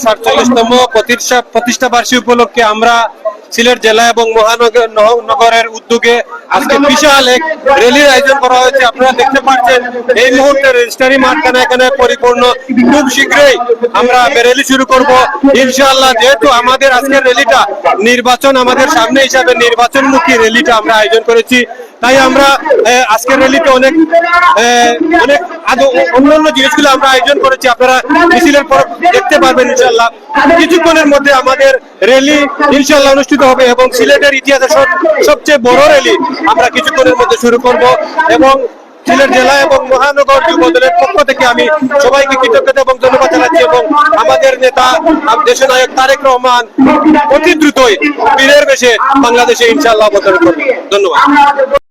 সাতচল্লিশতম প্রতিষ্ঠা প্রতিষ্ঠা বার্ষিকী উপলক্ষে আমরা সিলেট জেলা এবং মহানগর নগরের উদ্যোগে আজকে বিশাল এক র্যালির আয়োজন করা হয়েছে। আপনারা দেখতে পাচ্ছেন, এই মুহূর্তে রেজিস্টারি মাঠখানা এখানে পরিপূর্ণ। খুব শীঘ্রই আমরা র্যালি শুরু করব। ইনশাআল্লাহ, যেহেতু আমাদের আজকের র্যালিটা নির্বাচন আমাদের সামনে হিসাবে নির্বাচনমুখী র্যালিটা আমরা আয়োজন করেছি তাই আমরা আজকের র্যালিতে অনেক অনেক আদৌ অন্যান্য জিনিসগুলো আমরা আয়োজন করেছি। আপনারা মিছিলের পর দেখতে পারবেন ইনশাল্লাহ কিছুক্ষণের মধ্যে আমাদের র্যালি ইনশাল্লাহ অনুষ্ঠিত হবে এবং সিলেটের ইতিহাসে সব- সবচেয়ে বড় র্যালি আমরা কিছুক্ষণের মধ্যে শুরু করব এবং সিলেট জেলা এবং মহানগর যুব দলের পক্ষ থেকে আমি সবাইকে কৃতজ্ঞতা এবং ধন্যবাদ জানাচ্ছি এবং আমাদের নেতা দেশনায়ক তারেক রহমান অতি দ্রুতই বীরের বেশে বাংলাদেশে ইনশাল্লাহ অবতরণ করবে। ধন্যবাদ।